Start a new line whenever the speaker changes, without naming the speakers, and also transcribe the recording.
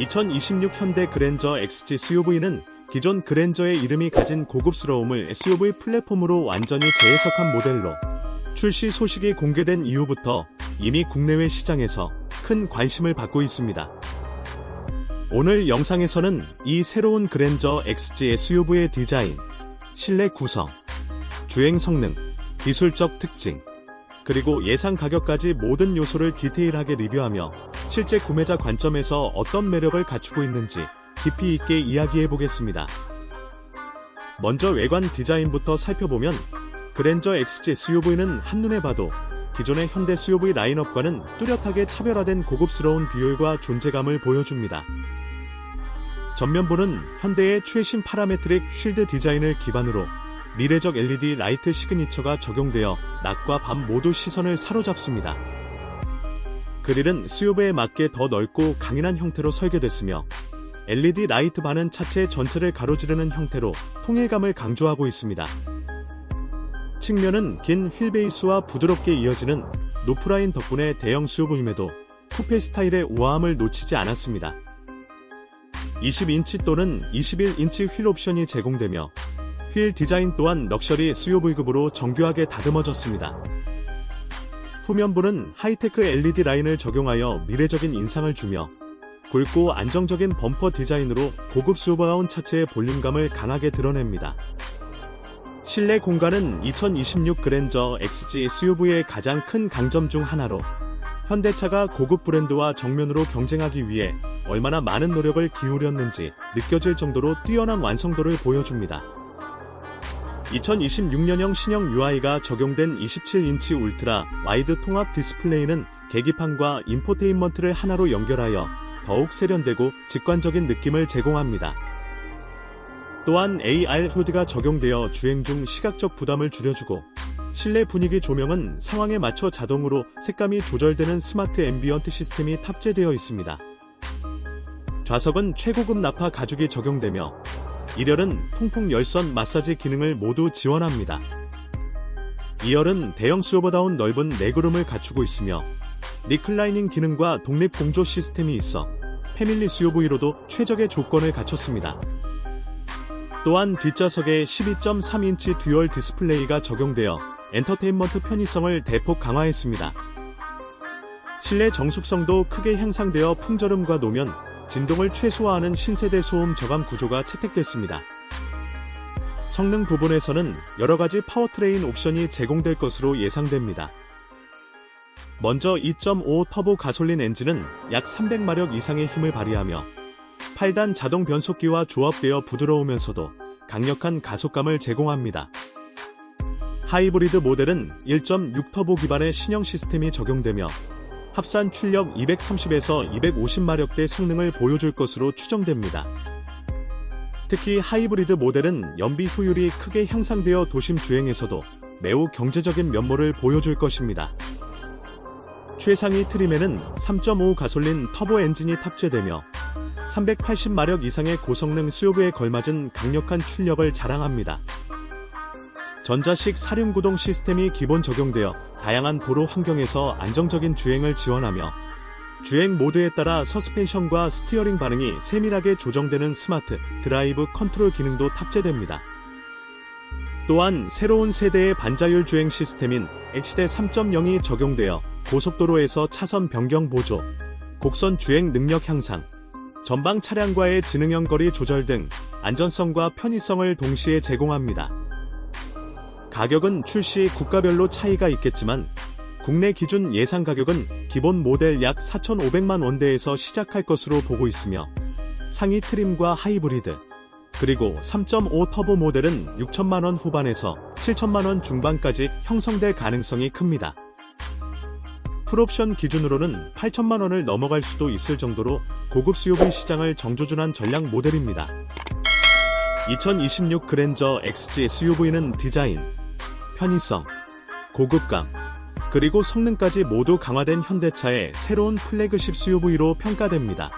2026 현대 그랜저 XG SUV는 기존 그랜저의 이름이 가진 고급스러움을 SUV 플랫폼으로 완전히 재해석한 모델로 출시 소식이 공개된 이후부터 이미 국내외 시장에서 큰 관심을 받고 있습니다. 오늘 영상에서는 이 새로운 그랜저 XG SUV의 디자인, 실내 구성, 주행 성능, 기술적 특징, 그리고 예상 가격까지 모든 요소를 디테일하게 리뷰하며 실제 구매자 관점에서 어떤 매력을 갖추고 있는지 깊이 있게 이야기해 보겠습니다. 먼저 외관 디자인부터 살펴보면 그랜저 XG SUV는 한눈에 봐도 기존의 현대 SUV 라인업과는 뚜렷하게 차별화된 고급스러운 비율과 존재감을 보여줍니다. 전면부는 현대의 최신 파라메트릭 쉴드 디자인을 기반으로 미래적 LED 라이트 시그니처가 적용되어 낮과 밤 모두 시선을 사로잡습니다. 그릴은 SUV에 맞게 더 넓고 강인한 형태로 설계됐으며 LED 라이트 반은 차체 전체를 가로지르는 형태로 통일감을 강조하고 있습니다. 측면은 긴 휠베이스와 부드럽게 이어지는 노프라인 덕분에 대형 SUV임에도 쿠페 스타일의 우아함을 놓치지 않았습니다. 20인치 또는 21인치 휠 옵션이 제공되며 휠 디자인 또한 럭셔리 SUV급으로 정교하게 다듬어졌습니다. 후면부는 하이테크 LED 라인을 적용하여 미래적인 인상을 주며 굵고 안정적인 범퍼 디자인으로 고급스러운 차체의 볼륨감을 강하게 드러냅니다. 실내 공간은 2026 그랜저 XG SUV의 가장 큰 강점 중 하나로 현대차가 고급 브랜드와 정면으로 경쟁하기 위해 얼마나 많은 노력을 기울였는지 느껴질 정도로 뛰어난 완성도를 보여줍니다. 2026년형 신형 UI가 적용된 27인치 울트라 와이드 통합 디스플레이는 계기판과 인포테인먼트를 하나로 연결하여 더욱 세련되고 직관적인 느낌을 제공합니다. 또한 AR 후드가 적용되어 주행 중 시각적 부담을 줄여주고 실내 분위기 조명은 상황에 맞춰 자동으로 색감이 조절되는 스마트 앰비언트 시스템이 탑재되어 있습니다. 좌석은 최고급 나파 가죽이 적용되며 1열은 통풍 열선 마사지 기능을 모두 지원합니다. 2열은 대형 수요보다운 넓은 레그룸을 갖추고 있으며 리클라이닝 기능과 독립 공조 시스템이 있어 패밀리 SUV로도 최적의 조건을 갖췄습니다. 또한 뒷좌석에 12.3인치 듀얼 디스플레이가 적용되어 엔터테인먼트 편의성을 대폭 강화했습니다. 실내 정숙성도 크게 향상되어 풍절음과 노면, 진동을 최소화하는 신세대 소음 저감 구조가 채택됐습니다. 성능 부분에서는 여러 가지 파워트레인 옵션이 제공될 것으로 예상됩니다. 먼저 2.5 터보 가솔린 엔진은 약 300마력 이상의 힘을 발휘하며 8단 자동 변속기와 조합되어 부드러우면서도 강력한 가속감을 제공합니다. 하이브리드 모델은 1.6 터보 기반의 신형 시스템이 적용되며 합산 출력 230에서 250마력대 성능을 보여줄 것으로 추정됩니다. 특히 하이브리드 모델은 연비 효율이 크게 향상되어 도심 주행에서도 매우 경제적인 면모를 보여줄 것입니다. 최상위 트림에는 3.5 가솔린 터보 엔진이 탑재되며 380마력 이상의 고성능 SUV에 걸맞은 강력한 출력을 자랑합니다. 전자식 사륜구동 시스템이 기본 적용되어 다양한 도로 환경에서 안정적인 주행을 지원하며 주행 모드에 따라 서스펜션과 스티어링 반응이 세밀하게 조정되는 스마트 드라이브 컨트롤 기능도 탑재됩니다. 또한 새로운 세대의 반자율 주행 시스템인 HD 3.0이 적용되어 고속도로에서 차선 변경 보조, 곡선 주행 능력 향상, 전방 차량과의 지능형 거리 조절 등 안전성과 편의성을 동시에 제공합니다. 가격은 출시 국가별로 차이가 있겠지만 국내 기준 예상 가격은 기본 모델 약 4,500만 원대에서 시작할 것으로 보고 있으며 상위 트림과 하이브리드 그리고 3.5 터보 모델은 6천만 원 후반에서 7천만 원 중반까지 형성될 가능성이 큽니다. 풀옵션 기준으로는 8천만 원을 넘어갈 수도 있을 정도로 고급 SUV 시장을 정조준한 전략 모델입니다. 2026 그랜저 XG SUV는 디자인, 편의성, 고급감, 그리고 성능까지 모두 강화된 현대차의 새로운 플래그십 SUV로 평가됩니다.